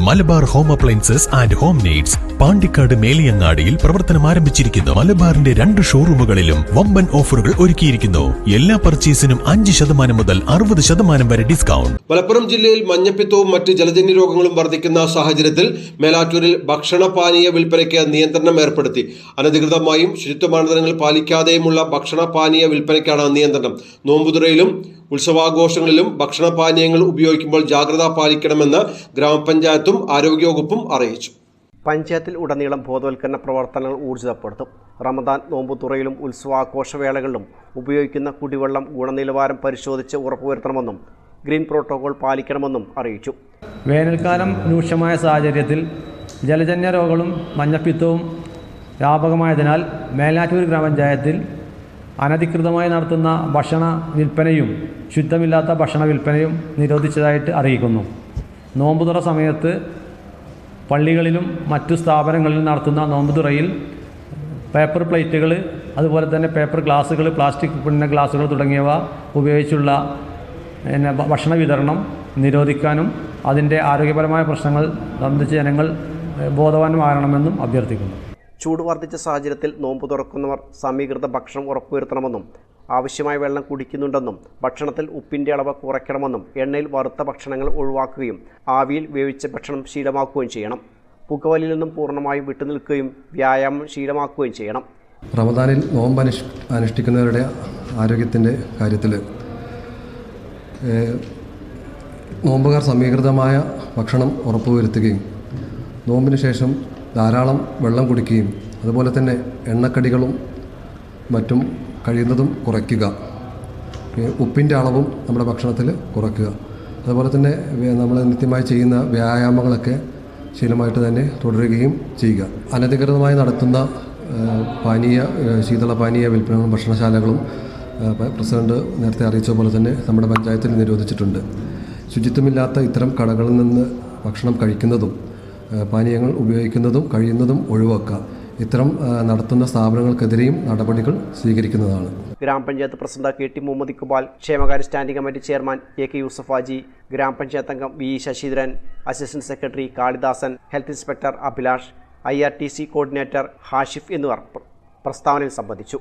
Malabar home appliances and home needs Pandikkad മേലിയങ്ങാടിയിൽ പ്രവർത്തനം ആരംഭിച്ചിരിക്കുന്നു. മലബാറിന്റെ രണ്ട് ഷോറൂമുകളിലും വമ്പൻ ഓഫറുകൾ ഒരുക്കിയിരിക്കുന്നു. എല്ലാ പർച്ചേസിനും അഞ്ച് ശതമാനം മുതൽ അറുപത് ശതമാനം വരെ ഡിസ്കൗണ്ട്. മലപ്പുറം ജില്ലയിൽ മഞ്ഞപ്പിത്തവും മറ്റ് ജലജന്യ രോഗങ്ങളും വർദ്ധിക്കുന്ന സാഹചര്യത്തിൽ മേലാറ്റൂരിൽ ഭക്ഷണപാനീയ വിൽപ്പനയ്ക്ക് നിയന്ത്രണം ഏർപ്പെടുത്തി. അനധികൃതമായും ശുചിത്വ മാനദണ്ഡങ്ങൾ പാലിക്കാതെയുമുള്ള ഭക്ഷണപാനീയ വിൽപ്പനയ്ക്കാണ് നിയന്ത്രണം. നോമ്പുതുറയിലും ഉത്സവാഘോഷങ്ങളിലും ഭക്ഷണപാനീയങ്ങൾ ഉപയോഗിക്കുമ്പോൾ ജാഗ്രത പാലിക്കണമെന്ന് ഗ്രാമപഞ്ചായത്തും ആരോഗ്യവകുപ്പും അറിയിച്ചു. പഞ്ചായത്തിൽ ഉടനീളം ബോധവൽക്കരണ പ്രവർത്തനങ്ങൾ ഊർജിതപ്പെടുത്തും റമദാൻ നോമ്പുതുറയിലും ഉത്സവാഘോഷവേളകളിലും ഉപയോഗിക്കുന്ന കുടിവെള്ളം ഗുണനിലവാരം പരിശോധിച്ച് ഉറപ്പുവരുത്തണമെന്നും ഗ്രീൻ പ്രോട്ടോകോൾ പാലിക്കണമെന്നും അറിയിച്ചു. വേനൽക്കാലം രൂക്ഷമായ സാഹചര്യത്തിൽ ജലജന്യ രോഗങ്ങളും മഞ്ഞപ്പിത്തവും വ്യാപകമായതിനാൽ മേലാറ്റൂർ ഗ്രാമപഞ്ചായത്തിൽ അനധികൃതമായി നടത്തുന്ന ഭക്ഷണ വിൽപ്പനയും ശുദ്ധമില്ലാത്ത ഭക്ഷണ വിൽപ്പനയും നിരോധിച്ചതായിട്ട് അറിയിക്കുന്നു. നോമ്പുതുറ സമയത്ത് പള്ളികളിലും മറ്റു സ്ഥാപനങ്ങളിലും നടത്തുന്ന നോമ്പുതുറയിൽ പേപ്പർ പ്ലേറ്റുകൾ അതുപോലെ തന്നെ പേപ്പർ ഗ്ലാസ്സുകൾ പ്ലാസ്റ്റിക് പിന്നെ ഗ്ലാസ്സുകൾ തുടങ്ങിയവ ഉപയോഗിച്ചുള്ള പിന്നെ ഭക്ഷണ വിതരണം നിരോധിക്കാനും അതിന്റെ ആരോഗ്യപരമായ പ്രശ്നങ്ങൾ സംബന്ധിച്ച് ജനങ്ങൾ ബോധവാനമാകണമെന്നും അഭ്യർത്ഥിക്കുന്നു. ചൂട് വർദ്ധിച്ച സാഹചര്യത്തിൽ നോമ്പ് തുറക്കുന്നവർ സമീകൃത ഭക്ഷണം ഉറപ്പുവരുത്തണമെന്നും ആവശ്യമായ വെള്ളം കുടിക്കുന്നുണ്ടെന്നും ഭക്ഷണത്തിൽ ഉപ്പിന്റെ അളവ് കുറയ്ക്കണമെന്നും എണ്ണയിൽ വറുത്ത ഭക്ഷണങ്ങൾ ഒഴിവാക്കുകയും ആവിയിൽ വേവിച്ച ഭക്ഷണം ശീലമാക്കുകയും ചെയ്യണം. പുകവലിൽ നിന്നും പൂർണമായും വിട്ടുനിൽക്കുകയും വ്യായാമം ശീലമാക്കുകയും ചെയ്യണം. റമദാനിൽ നോമ്പ് അനുഷ് അനുഷ്ഠിക്കുന്നവരുടെ ആരോഗ്യത്തിന്റെ കാര്യത്തിൽ നോമ്പുകാർ സമീകൃതമായ ഭക്ഷണം ഉറപ്പുവരുത്തുകയും നോമ്പിന് ശേഷം ധാരാളം വെള്ളം കുടിക്കുകയും അതുപോലെ തന്നെ എണ്ണക്കടികളും മറ്റും കഴിയുന്നതും കുറയ്ക്കുക. ഉപ്പിന്റെ അളവും നമ്മുടെ ഭക്ഷണത്തിൽ കുറയ്ക്കുക. അതുപോലെ തന്നെ നമ്മൾ നിത്യമായി ചെയ്യുന്ന വ്യായാമങ്ങളൊക്കെ ശീലമായിട്ട് തന്നെ തുടരുകയും ചെയ്യുക. അനധികൃതമായി നടത്തുന്ന പാനീയ ശീതള പാനീയ വിൽപ്പനകളും ഭക്ഷണശാലകളും പ്രസിഡന്റ് നേരത്തെ അറിയിച്ച പോലെ തന്നെ നമ്മുടെ പഞ്ചായത്തിൽ നിരോധിച്ചിട്ടുണ്ട്. ശുചിത്വമില്ലാത്ത ഇത്തരം കടകളിൽ നിന്ന് ഭക്ഷണം കഴിക്കുന്നതും പാനീയങ്ങൾ ഉപയോഗിക്കുന്നതും കഴിയുന്നതും ഒഴിവാക്കുക. ഇത്തരം നടത്തുന്ന സ്ഥാപനങ്ങൾക്കെതിരെയും നടപടികൾ സ്വീകരിക്കുന്നതാണ്. ഗ്രാമപഞ്ചായത്ത് president K T Muhammad Iqbal ക്ഷേമകാര്യ standing committee chairman A K Yusuf Haji ഗ്രാമപഞ്ചായത്ത് അംഗം V Sasidharan assistant secretary Kalidasan health inspector Abhilash I R T C coordinator Hashif എന്നിവർ പ്രസ്താവനയിൽ സംബന്ധിച്ചു.